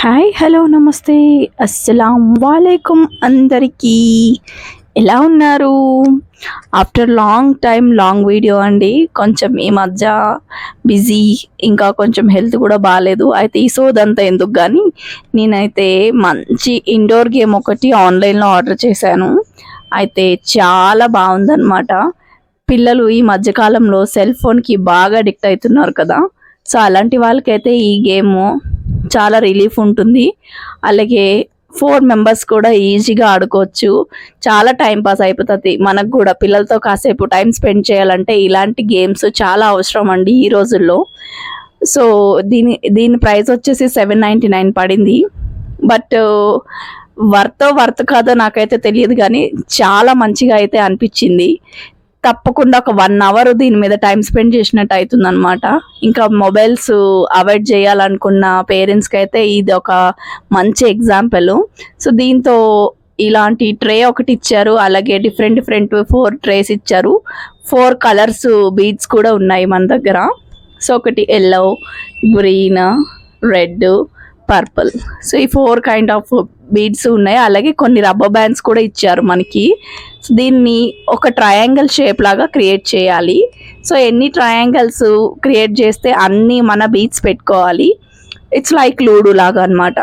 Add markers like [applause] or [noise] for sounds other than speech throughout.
Hi hello నమస్తే. అస్సలం వాలేకుమ్ అందరికీ. ఎలా ఉన్నారు? After long time long video అండి. కొంచెం ఈ మధ్య బిజీ ఇంకా కొంచెం హెల్త్ కూడా బాగాలేదు అయితే ఈ సోదంతా ఎందుకు కానీ నేనైతే మంచి ఇండోర్ గేమ్ ఒకటి ఆన్లైన్లో ఆర్డర్ చేశాను. అయితే చాలా బాగుందన్నమాట. పిల్లలు ఈ మధ్యకాలంలో సెల్ ఫోన్కి బాగా అడిక్ట్ అవుతున్నారు కదా. సో అలాంటి వాళ్ళకైతే ఈ గేమ్ చాలా రిలీఫ్ ఉంటుంది. అలాగే ఫోర్ మెంబర్స్ కూడా ఈజీగా ఆడుకోవచ్చు. చాలా టైం పాస్ అయిపోతుంది. మనకు కూడా పిల్లలతో కాసేపు టైం స్పెండ్ చేయాలంటే ఇలాంటి గేమ్స్ చాలా అవసరం అండి ఈ రోజుల్లో. సో దీని దీని ప్రైస్ వచ్చేసి సెవెన్ నైంటీ నైన్ పడింది. బట్ వర్త్ వర్త్ కాదో నాకైతే తెలియదు కానీ చాలా మంచిగా అయితే అనిపించింది. తప్పకుండా ఒక వన్ అవర్ దీని మీద టైం స్పెండ్ చేసినట్టు అవుతుంది అనమాట ఇంకా మొబైల్స్ అవాయిడ్ చేయాలనుకున్న పేరెంట్స్కి అయితే ఇది ఒక మంచి ఎగ్జాంపుల్ సో దీంతో ఇలాంటి ట్రే ఒకటి ఇచ్చారు అలాగే డిఫరెంట్ డిఫరెంట్ ఫోర్ ట్రేస్ ఇచ్చారు. ఫోర్ కలర్స్ బీడ్స్ కూడా ఉన్నాయి మన దగ్గర. సో ఒకటి yellow green red purple. So ఈ ఫోర్ కైండ్ ఆఫ్ బీడ్స్ ఉన్నాయి. అలాగే కొన్ని రబ్బర్ బ్యాండ్స్ కూడా ఇచ్చారు మనకి. సో దీన్ని ఒక ట్రయాంగిల్ షేప్ లాగా క్రియేట్ చేయాలి. సో ఎన్ని ట్రయాంగిల్స్ క్రియేట్ చేస్తే అన్ని మన బీడ్స్ పెట్టుకోవాలి. ఇట్స్ లైక్ లూడు లాగా అనమాట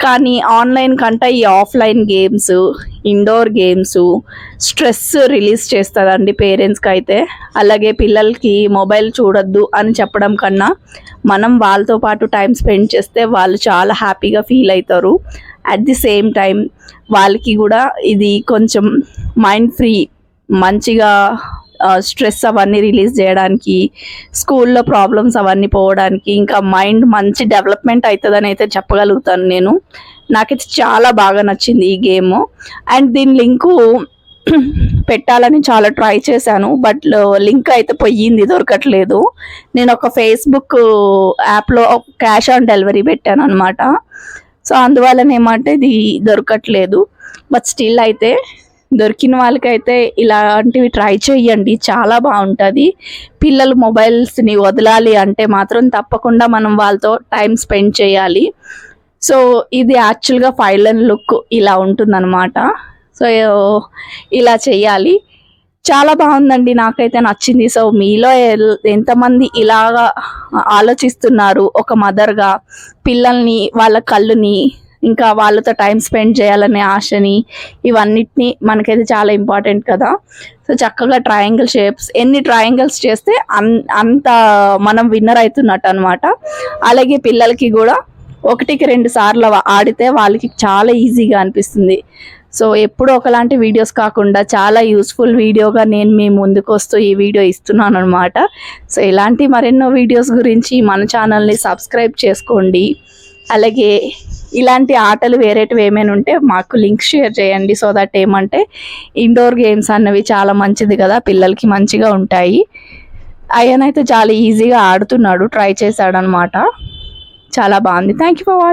కానీ ఆన్లైన్ కంటే ఈ offline games indoor games stress release చేస్తుందండి పేరెంట్స్కి అయితే అలాగే పిల్లలకి మొబైల్ చూడొద్దు అని చెప్పడం కన్నా మనం వాళ్ళతో పాటు టైం స్పెండ్ చేస్తే వాళ్ళు చాలా హ్యాపీగా ఫీల్ అవుతారు అట్ ది సేమ్ టైం వాళ్ళకి కూడా ఇది కొంచెం మైండ్ ఫ్రీ మంచిగా స్ట్రెస్ అవన్నీ రిలీజ్ చేయడానికి స్కూల్లో ప్రాబ్లమ్స్ అవన్నీ పోవడానికి ఇంకా మైండ్ మంచి డెవలప్మెంట్ అవుతుందని అయితే చెప్పగలుగుతాను నేను. నాకైతే చాలా బాగా నచ్చింది ఈ గేమ్ అండ్ దీని లింకు [clears throat] పెట్టాలని చాలా ట్రై చేశాను బట్ లింక్ అయితే పోయింది దొరకట్లేదు. నేను ఒక ఫేస్బుక్ యాప్లో క్యాష్ ఆన్ డెలివరీ పెట్టాను అనమాట సో అందువలన ఏమంటే ఇది దొరకట్లేదు బట్ స్టిల్ అయితే దొరికిన వాళ్ళకైతే ఇలాంటివి ట్రై చేయండి చాలా బాగుంటుంది. పిల్లలు మొబైల్స్ని వదలాలి అంటే మాత్రం తప్పకుండా మనం వాళ్ళతో టైం స్పెండ్ చేయాలి. సో ఇది యాక్చువల్గా ఫైల్ అండ్ లుక్ ఇలా ఉంటుందన్నమాట. సో ఇలా చేయాలి చాలా బాగుందండి. నాకైతే నచ్చింది. సో మీలో ఎంతమంది ఇలాగా ఆలోచిస్తున్నారు? ఒక మదర్గా పిల్లల్ని వాళ్ళ కళ్ళుని ఇంకా వాళ్ళతో టైం స్పెండ్ చేయాలనే ఆశని ఇవన్నిటిని మనకైతే చాలా ఇంపార్టెంట్ కదా. సో చక్కగా ట్రయాంగిల్ షేప్స్ ఎన్ని ట్రయాంగిల్స్ చేస్తే అన్ అంత మనం విన్నర్ అవుతున్నట్టు అనమాట అలాగే పిల్లలకి కూడా ఒకటికి రెండు సార్లు ఆడితే వాళ్ళకి చాలా ఈజీగా అనిపిస్తుంది. సో ఎప్పుడు ఒకలాంటి వీడియోస్ కాకుండా చాలా యూస్ఫుల్ వీడియోగా నేను మీ ముందుకు వస్తూ ఈ వీడియో ఇస్తున్నాను అనమాట సో ఇలాంటి మరెన్నో వీడియోస్ గురించి మన ఛానల్ని సబ్స్క్రైబ్ చేసుకోండి. అలాగే ఇలాంటి ఆటలు వేరేటివి ఏమైనా ఉంటే మాకు లింక్ షేర్ చేయండి. సో దట్ ఏమంటే ఇండోర్ గేమ్స్ అన్నవి చాలా మంచిది కదా పిల్లలకి మంచిగా ఉంటాయి. అయ్యనైతే చాలా ఈజీగా ఆడుతున్నాడు ట్రై చేశాడనమాట చాలా బాగుంది. Thank you for watching